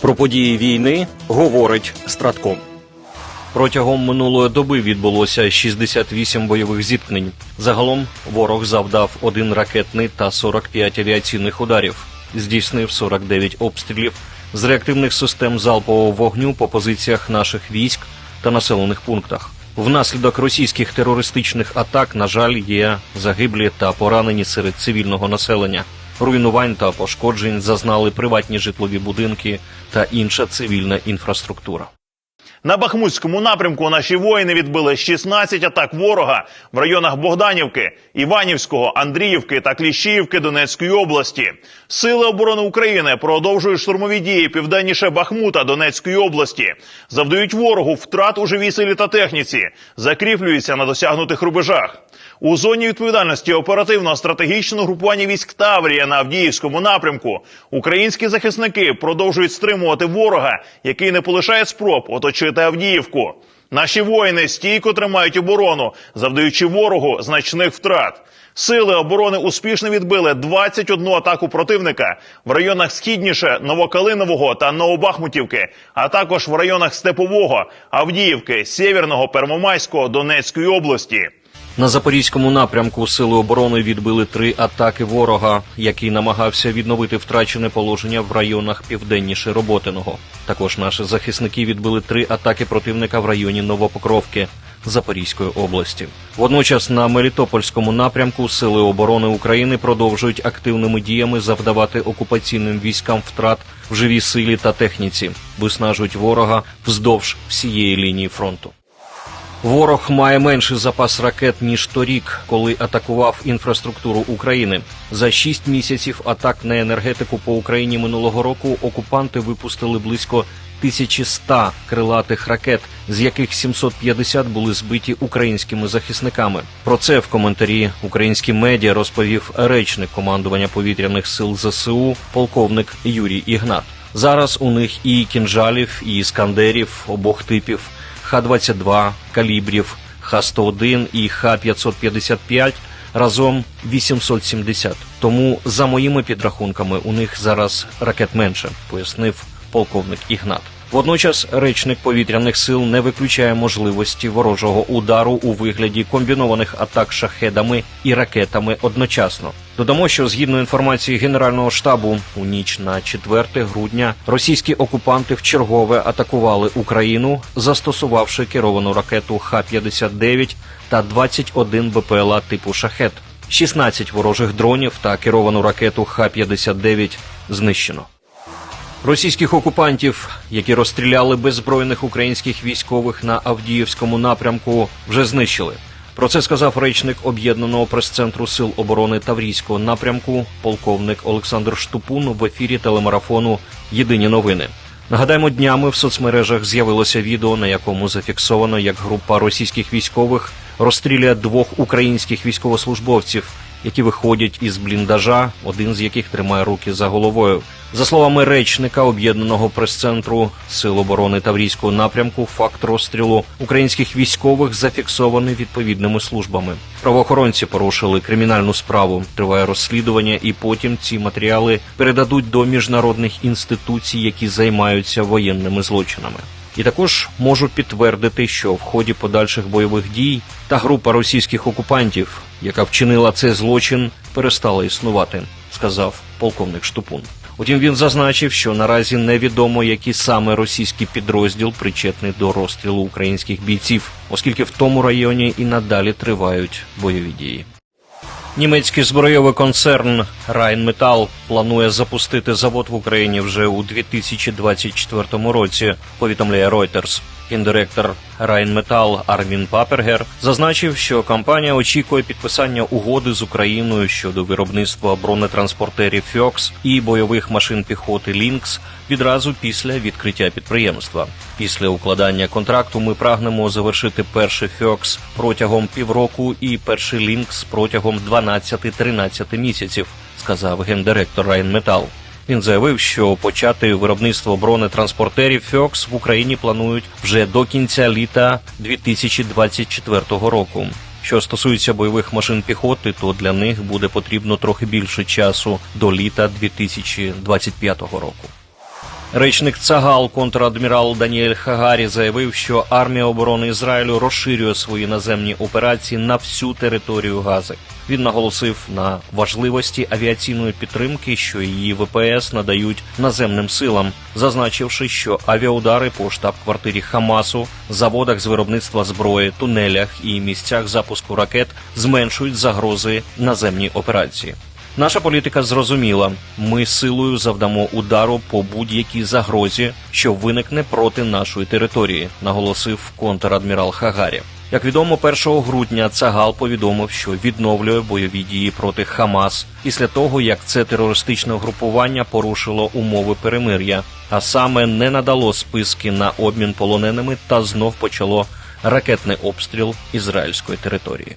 Про події війни говорить Стратком. Протягом минулої доби відбулося 68 бойових зіткнень. Загалом ворог завдав один ракетний та 45 авіаційних ударів, здійснив 49 обстрілів з реактивних систем залпового вогню по позиціях наших військ та населених пунктах. Внаслідок російських терористичних атак, на жаль, є загиблі та поранені серед цивільного населення. Руйнувань та пошкоджень зазнали приватні житлові будинки та інша цивільна інфраструктура. На Бахмутському напрямку наші воїни відбили 16 атак ворога в районах Богданівки, Іванівського, Андріївки та Кліщіївки Донецької області. Сили оборони України продовжують штурмові дії південніше Бахмута Донецької області, завдають ворогу втрат у живій силі та техніці, закріплюються на досягнутих рубежах. У зоні відповідальності оперативного стратегічного групування військ Таврія на Авдіївському напрямку українські захисники продовжують стримувати ворога, який не полишає спроб оточити Авдіївку. Наші воїни стійко тримають оборону, завдаючи ворогу значних втрат. Сили оборони успішно відбили 21 атаку противника в районах східніше Новокалинового та Новобахмутівки, а також в районах Степового, Авдіївки, Сєвєрного, Первомайського, Донецької області. На запорізькому напрямку сили оборони відбили три атаки ворога, який намагався відновити втрачене положення в районах південніше Роботиного. Також наші захисники відбили три атаки противника в районі Новопокровки Запорізької області. Водночас на Мелітопольському напрямку сили оборони України продовжують активними діями завдавати окупаційним військам втрат в живій силі та техніці, виснажують ворога вздовж всієї лінії фронту. Ворог має менший запас ракет ніж торік, коли атакував інфраструктуру України. За шість місяців атак на енергетику по Україні минулого року окупанти випустили близько 1100 крилатих ракет, з яких 750 були збиті українськими захисниками. Про це в коментарі українські медіа розповів речник командування повітряних сил ЗСУ, полковник Юрій Ігнат. Зараз у них і кінжалів, і іскандерів обох типів. Х-22, калібрів, Х-101 і Х-555 разом 870. Тому, за моїми підрахунками, у них зараз ракет менше, пояснив полковник Ігнат. Водночас речник повітряних сил не виключає можливості ворожого удару у вигляді комбінованих атак шахедами і ракетами одночасно. Додамо, що згідно інформації Генерального штабу, у ніч на 4 грудня російські окупанти вчергове атакували Україну, застосувавши керовану ракету Х-59 та 21 БПЛА типу шахет. 16 ворожих дронів та керовану ракету Х-59 знищено. Російських окупантів, які розстріляли беззбройних українських військових на Авдіївському напрямку, вже знищили. Про це сказав речник об'єднаного прес-центру сил оборони Таврійського напрямку, полковник Олександр Штупун в ефірі телемарафону Єдині новини. Нагадаємо, днями в соцмережах з'явилося відео, на якому зафіксовано, як група російських військових розстрілює двох українських військовослужбовців, які виходять із бліндажа, один з яких тримає руки за головою. За словами речника об'єднаного прес-центру Сил оборони Таврійського напрямку, факт розстрілу українських військових зафіксований відповідними службами. Правоохоронці порушили кримінальну справу. Триває розслідування, і потім ці матеріали передадуть до міжнародних інституцій, які займаються воєнними злочинами. І також можу підтвердити, що в ході подальших бойових дій та група російських окупантів, яка вчинила цей злочин, перестала існувати, сказав полковник Штупун. Утім, він зазначив, що наразі невідомо, який саме російський підрозділ причетний до розстрілу українських бійців, оскільки в тому районі і надалі тривають бойові дії. Німецький збройовий концерн Rheinmetall планує запустити завод в Україні вже у 2024 році. Повідомляє Reuters. Гендиректор Rheinmetall Армін Папергер зазначив, що компанія очікує підписання угоди з Україною щодо виробництва бронетранспортерів Фьокс і бойових машин піхоти Лінкс відразу після відкриття підприємства. Після укладання контракту ми прагнемо завершити перший Фьокс протягом півроку і перший Лінкс протягом 12-13 місяців, сказав гендиректор Rheinmetall. Він заявив, що почати виробництво бронетранспортерів Фьокс в Україні планують вже до кінця літа 2024 року. Що стосується бойових машин піхоти, то для них буде потрібно трохи більше часу до літа 2025 року. Речник Цагал, контрадмірал Даніель Хагарі, заявив, що армія оборони Ізраїлю розширює свої наземні операції на всю територію Гази. Він наголосив на важливості авіаційної підтримки, що її ВПС надають наземним силам, зазначивши, що авіаудари по штаб-квартирі Хамасу, заводах з виробництва зброї, тунелях і місцях запуску ракет зменшують загрози наземній операції. Наша політика зрозуміла: ми силою завдамо удару по будь-якій загрозі, що виникне проти нашої території, наголосив контрадмірал Хагарі. Як відомо, 1 грудня Цагал повідомив, що відновлює бойові дії проти Хамас після того, як це терористичне угрупування порушило умови перемир'я, а саме не надало списки на обмін полоненими та знов почало ракетний обстріл ізраїльської території.